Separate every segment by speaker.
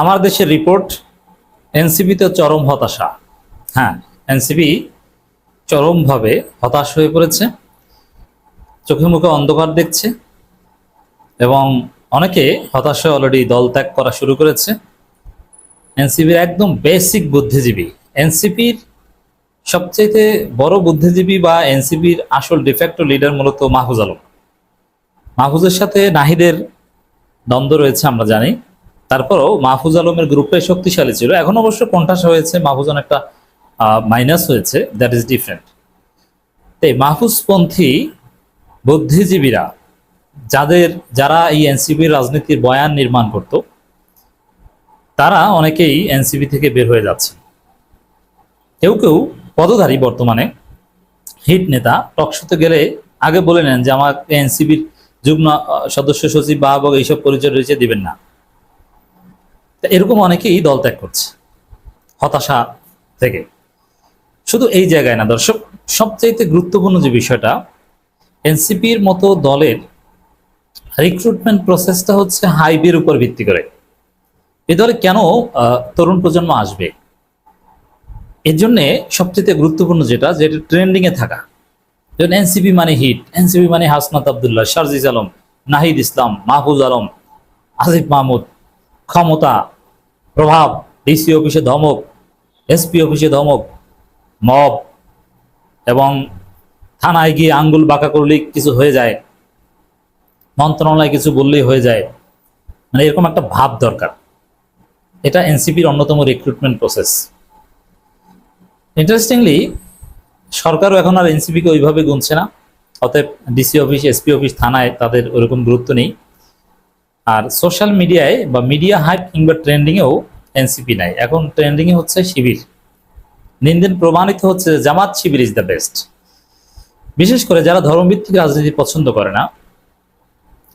Speaker 1: আমার দেশের রিপোর্ট এনসিপিতে চরম হতাশা। হ্যাঁ এনসিপি চরমভাবে হতাশ হয়ে পড়েছে। চোখে মুখে অন্ধকার দেখছে এবং অনেকে হতাশ অলরেডি দল ত্যাগ করা শুরু করেছে। এনসিপির একদম বেসিক বুদ্ধিজীবী। এনসিপির সবচেয়ে বড় বুদ্ধিজীবী বা এনসিপির আসল ডিফেক্টো লিডার মূলত মাহফুজ আলম। মাহফুজের সাথে নাহিদের দ্বন্দ্ব রয়েছে, আমরা জানি। তারপরও মাহফুজ আলমের গ্রুপে শক্তিশালী ছিল। এখন অবশ্য কণ্ঠাসা হয়েছে, মাহফুজ একটা মাইনাস হয়েছে দ্যাট ইজ ডিফারেন্ট তাই মাহফুজপন্থী বুদ্ধিজীবীরা, যাদের, যারা এই এনসিপির রাজনীতির বয়ান নির্মাণ করত, তারা অনেকেই এনসিপি থেকে বের হয়ে যাচ্ছে কেউ কেউ পদধারী বর্তমানে, হিট নেতা টকশোতে গেলে আগে বলে নেন যে আমার এনসিবির যুগ্ম সদস্য সচিব বাহবক এইসব পরিচয় রয়েছে, দিবেন না। এরকম অনেকেই দল ত্যাগ করছে, হতাশা থেকে। শুধু এই জায়গায় না, দর্শক, সবচাইতে গুরুত্বপূর্ণ যে বিষয়টা, এনসিপির মতো দলের রিক্রুটমেন্ট প্রসেসটা হচ্ছে হাইবের উপর ভিত্তি করে। এই দলে কেন তরুণ প্রজন্ম আসবে? এর জন্য সবচেয়ে গুরুত্বপূর্ণ যেটা যেটা ট্রেন্ডিং এ থাকা। যেমন এনসিপি মানে হিট, এনসিপি মানে হাসনাত আবদুল্লাহ শারজিজ আলম, নাহিদ ইসলাম, মাহফুজ আলম আসিফ মাহমুদ, ক্ষমতা প্রভাব, ডিসি অফিসে ধমক, এসপি অফিসে ধমক, মব, এবং থানায় গিয়ে আঙ্গুল বাঁকা করলেই কিছু হয়ে যায়। মন্ত্রণালয় কিছু বললেই হয়ে যায়। মানে এরকম একটা ভাব দরকার। এটা এনসিপির অন্যতম রিক্রুটমেন্ট প্রসেস ইন্টারেস্টিংলি সরকারও এখন আর এনসিপিকে ওইভাবে গুনছে না। অতএব ডিসি অফিস, এসপি অফিস, থানায় তাদের ওরকম গুরুত্ব নেই। আর সোশ্যাল মিডিয়ায় বা মিডিয়া হাইপ কিংবা ট্রেন্ডিংয়েও এনসিপি নাই। এখন ট্রেন্ডিংয়ে হচ্ছে শিবির। দিন দিন প্রমাণিত হচ্ছে যে Jamaat Shibir is the best বিশেষ করে যারা ধর্মভিত্তিক রাজনীতি পছন্দ করে না,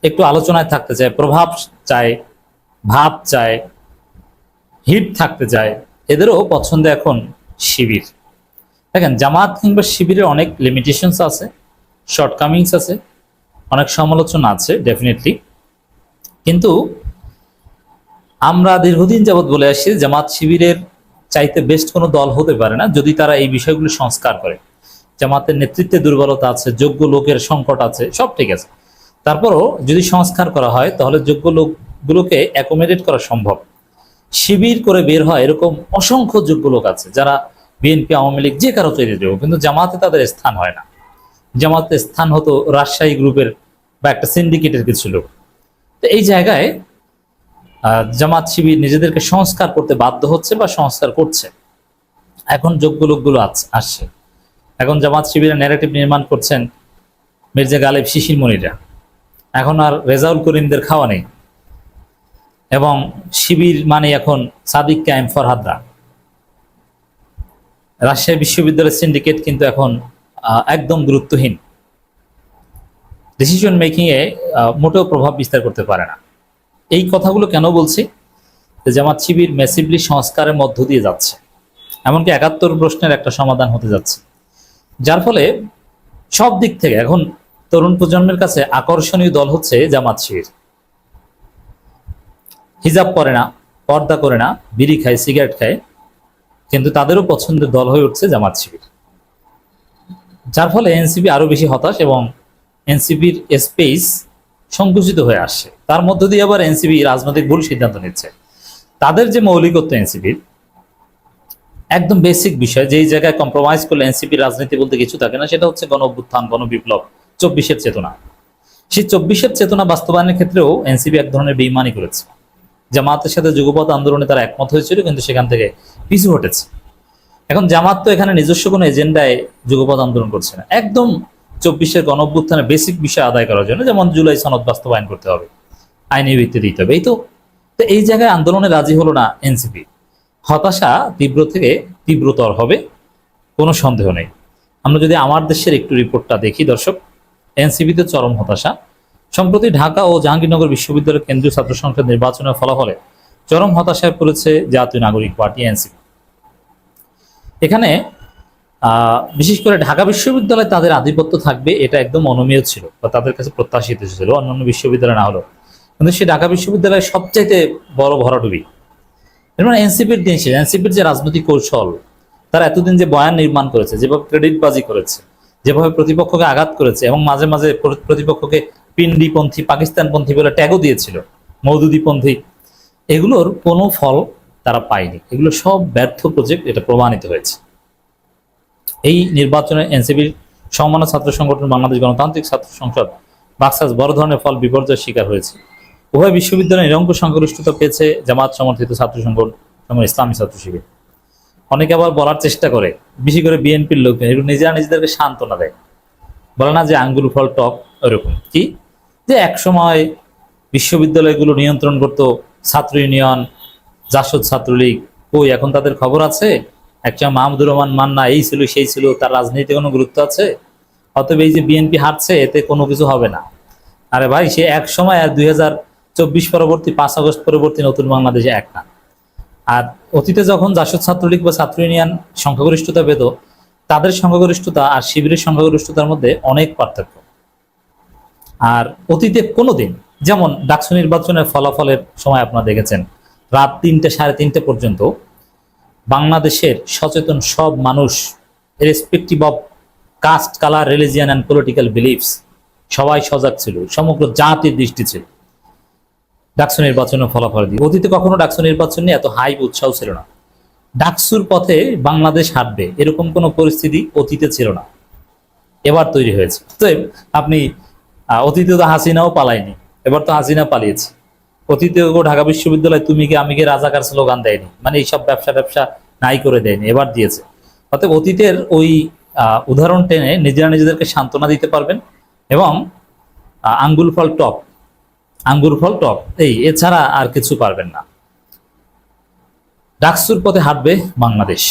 Speaker 1: একটু আলোচনায় থাকতে চায়, প্রভাব চায়, ভাব চায়, হিট থাকতে চায়, এদেরও পছন্দ এখন শিবির। দেখেন, জামাত কিংবা শিবিরের অনেক লিমিটেশনস আছে শর্টকামিংস আছে, অনেক সমালোচনা আছে ডেফিনেটলি কিন্তু আমরা দীর্ঘদিন যাবৎ বলে আসছি জামাত শিবিরের চাইতে বেস্ট কোনো দল হতে পারে না যদি তারা এই বিষয়গুলো সংস্কার করে। জামাতের নেতৃত্বে দুর্বলতা আছে, যোগ্য লোকের সংকট আছে, সব ঠিক আছে। তারপরও যদি সংস্কার করা হয়, তাহলে যোগ্য লোকগুলোকে অ্যাকোমোডেট করা সম্ভব। শিবির করে বের হয় এরকম অসংখ্য যোগ্য লোক আছে, যারা বিএনপি আওয়ামী লীগ যে কারও তৈরি দেবো কিন্তু জামাতে তাদের স্থান হয় না। জামাতে স্থান হতো রাজশাহী গ্রুপের বা একটা সিন্ডিকেটের কিছু লোক। তো এই জায়গায় জামাত শিবির নিজেদেরকে সংস্কার করতে বাধ্য হচ্ছে বা সংস্কার করছে। এখন যোগ্য লোকগুলো আসছে। এখন জামাত শিবিরের ন্যারেটিভ নির্মাণ করছেন মির্জা গালেব শিশির মনিরা। এখন আর রেজাউল করিমদের খাওয়া নেই। এবং শিবির মানে এখন সাদিক কায়েম ফরহাদরা। রাজশাহী বিশ্ববিদ্যালয়ের সিন্ডিকেট কিন্তু এখন একদম গুরুত্বহীন। ডিসিশন মেকিং এ আহ, মোটেও প্রভাব বিস্তার করতে পারে না। এই কথাগুলো কেন বলছি? জামাত শিবির মেসিভলি সংস্কারের মধ্য দিয়ে যাচ্ছে। এমনকি একাত্তর প্রশ্নের একটা সমাধান হতে যাচ্ছে। যার ফলে সব দিক থেকে এখন তরুণ প্রজন্মের কাছে আকর্ষণীয় দল হচ্ছে জামাত শিবির। হিজাব পরে না পর্দা করে না বিড়ি খায় সিগারেট খায় কিন্তু তাদেরও পছন্দের দল হয়ে উঠছে জামাত শিবির। যার ফলে এনসিপি আরও বেশি হতাশ এবং এনসিপির স্পেস সংকুচিত হয়ে আসছে তার মধ্য দিয়ে আবার এনসিপি রাজনৈতিক ভুল সিদ্ধান্ত নিচ্ছে। তাদের যে মৌলিকত্ব এনসিপির একদম বেসিক বিষয়, যেই জায়গায় কম্প্রোমাইজ করলে এনসিপি রাজনীতি বলতে কিছু থাকে না, সেটা হচ্ছে গণ অভ্যুত্থান, গণ বিপ্লব, চব্বিশের চেতনা। সেই চব্বিশের চেতনা বাস্তবায়নের ক্ষেত্রেও এনসিপি এক ধরনের বেইমানি করেছে। জামাতের সাথে যুগপথ আন্দোলনে তারা একমত হয়েছিল, কিন্তু সেখান থেকে পিছু হটেছে। এখন জামাত তো এখানে নিজস্ব কোনো এজেন্ডায় যুগপথ আন্দোলন করছে না। একদম চব্বিশের গণ অভ্যুত্থানের বেসিক বিষয় আদায় করার জন্য, যেমন জুলাই সনদ বাস্তবায়ন করতে হবে, আইনি ভিত্তি দিতে হবে, এই তো। তো এই জায়গায় আন্দোলনে রাজি হলো না এনসিপি। হতাশা তীব্র থেকে তীব্রতর হবে, কোনো সন্দেহ নেই। আমরা যদি আমার দেশের একটু রিপোর্টটা দেখি দর্শক, এনসিপিতে চরম হতাশা। সম্প্রতি ঢাকা ও জাহাঙ্গীরনগর বিশ্ববিদ্যালয়ের কেন্দ্রীয় ছাত্র সংসদ নির্বাচনের ফলাফলে চরম হতাশায় পড়েছে জাতীয় নাগরিক পার্টি এনসিপি। এখানে বিশেষ করে ঢাকা বিশ্ববিদ্যালয়ে তাদের আধিপত্য থাকবে, এটা একদম অনমীয় ছিল বা তাদের কাছে প্রত্যাশিত ছিল, অন্যান্য বিশ্ববিদ্যালয় না হলো কিন্তু সে ঢাকা বিশ্ববিদ্যালয়ের সবচাইতে বড় ভরাডুবি। এর মানে এনসিপির দিন শেষ, এনসিপির যে রাজনৈতিক কৌশল, তারা এতদিন যে বয়ান নির্মাণ করেছে, যেভাবে ক্রেডিটবাজি করেছে, যেভাবে প্রতিপক্ষকে আঘাত করেছে এবং মাঝে মাঝে প্রতিপক্ষকে পিন্ডিপন্থী পাকিস্তানপন্থী বলে ট্যাগও দিয়েছিল, মৌদুদিপন্থী, এগুলোর কোনো ফল তারা পায়নি। এগুলো সব ব্যর্থ প্রজেক্ট এটা প্রমাণিত হয়েছে। এই নির্বাচনে এনসিপির সম্মান ছাত্র সংগঠন বাংলাদেশ গণতান্ত্রিক ছাত্র সংসদ বাক্সাস বড় ধরনের ফল বিপর্যয়ের শিকার হয়েছে। উভয় বিশ্ববিদ্যালয়ে নিরঙ্কুশ সংখ্যাগরিষ্ঠতা পেয়েছে জামাত সমর্থিত ছাত্র সংগঠন এবং ইসলামী ছাত্র শিবির। অনেকে আবার বলার চেষ্টা করে, বেশি করে বিএনপির লোকজন এগুলো নিজেরা নিজেদেরকে সান্ত্বনা দেয়। বলে না যে আঙ্গুল, ফল, টক ওরকম। কি? যে এক সময় বিশ্ববিদ্যালয়গুলো নিয়ন্ত্রণ করতো ছাত্র ইউনিয়ন, জাসদ ছাত্রলীগ, কই, এখন তাদের খবর আছে? একটা মাহমুদুর রহমান মান্না এই ছিল, সেই ছিল, তার রাজনীতিতে কোনো গুরুত্ব আছে? অতএব এই যে বিএনপি হারছে, এতে কোনো কিছু হবে না। আরে ভাই, সে এক সময় আর দুই চব্বিশ পরবর্তী, পাঁচ আগস্ট পরবর্তী নতুন বাংলাদেশে এক না। আর অতীতে যখন জাসদ ছাত্রলীগ বা ছাত্র ইউনিয়ন সংখ্যাগরিষ্ঠতা পেত, তাদের সংখ্যাগরিষ্ঠতা আর শিবিরের সংখ্যাগরিষ্ঠতার মধ্যে অনেক পার্থক্য। আর অতীতে কোনো দিন যেমন ডাকসু নির্বাচনের ফলাফলের সময় আপনারা দেখেছেন, রাত তিনটে সাড়ে তিনটে পর্যন্ত বাংলাদেশের সচেতন সব মানুষ respective of caste colour religion and political beliefs সবাই সজাগ ছিল, সমগ্র জাতির দৃষ্টি ছিল। ডাকসু নির্বাচনের ফলাফল দিয়ে। অতীতে কখনো ডাকসু নির্বাচন নিয়ে এত হাই উৎসাহ ছিল না। ডাকসুর পথে বাংলাদেশ হাঁটবে, এরকম কোনো পরিস্থিতি অতীতে ছিল না। এবার তৈরি হয়েছে। তো আপনি অতীতে তো হাসিনাও পালায়নি, এবার তো হাসিনা পালিয়েছে। অতীতে ঢাকা বিশ্ববিদ্যালয় তুমি কি, আমি কি রাজাকার স্লোগান দেয়নি? মানে এইসব ব্যবসা ব্যবসা নাই করে দেয়নি, এবার দিয়েছে। অতএব অতীতের ওই উদাহরণ টেনে নিজেরা নিজেদেরকে সান্ত্বনা দিতে পারবেন এবং আঙ্গুল ফল টপ আঙ্গুর ফল টপ এই এছাড়া আর কিছু পারবেন না। ডাকসুর পথে হাঁটবে বাংলাদেশ,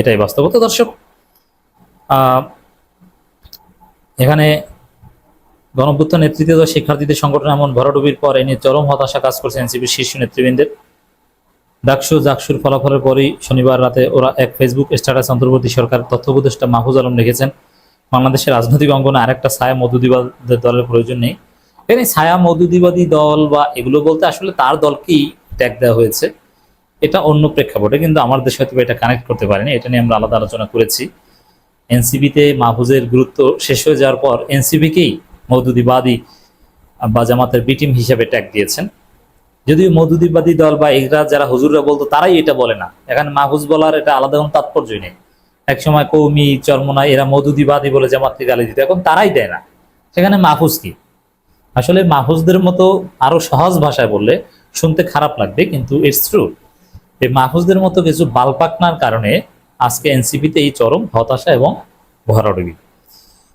Speaker 1: এটাই বাস্তবতা। দর্শক এখানে গণভ্যুত্থান নেতৃত্বে শিক্ষার্থীদের সংগঠন এমন ভরাডুবির পর এ নিয়ে চরম হতাশা কাজ করছে এনসিপির শীর্ষ নেতৃবৃন্দের। ডাকসু জাকসুর ফলাফলের পরই শনিবার রাতে ওরা এক ফেসবুক স্ট্যাটাস অন্তর্বর্তী সরকার তথ্য উপদেষ্টা মাহফুজ আলম লিখেছেন, বাংলাদেশের রাজনৈতিক অঙ্গনে আরেকটা ছায়া মধুদিবাদের দলের প্রয়োজন নেই। এখানে ছায়া মধুদিবাদী দল বা এগুলো বলতে আসলে তার দলকেই ট্যাগ দেওয়া হয়েছে। এটা অন্য প্রেক্ষাপটে কিন্তু আমার দেশে হয়তো এটা কানেক্ট করতে পারেনি, এটা নিয়ে আমরা আলাদা আলোচনা করেছি। এনসিবিতে মাহফুজের গুরুত্ব শেষ হয়ে যাওয়ার পর এনসিবিকেই মৌদুদিবাদী বা জামাতের বি টিম হিসেবে ট্যাগ দিয়েছেন। যদিও মধুদিবাদী দল বা এগরা যারা হুজুররা বলতো, তারাই এটা বলে না। এখানে মাহফুজ বলার এটা আলাদা কোনো তাৎপর্যই নেই। একসময় কৌমি চরমনা এরা মধুদিবাদী বলে জামাতকে গালি দিত, এখন তারাই দেয় না। সেখানে মাহফুজ কি? আসলে মাহফুজদের মতো আরও সহজ ভাষায় বললে শুনতে খারাপ লাগবে, কিন্তু ইটস ট্রু এই মাহফুজদের মতো কিছু বালপাকনার কারণে আজকে এনসিপিতে এই চরম হতাশা এবং ভরাডুবি।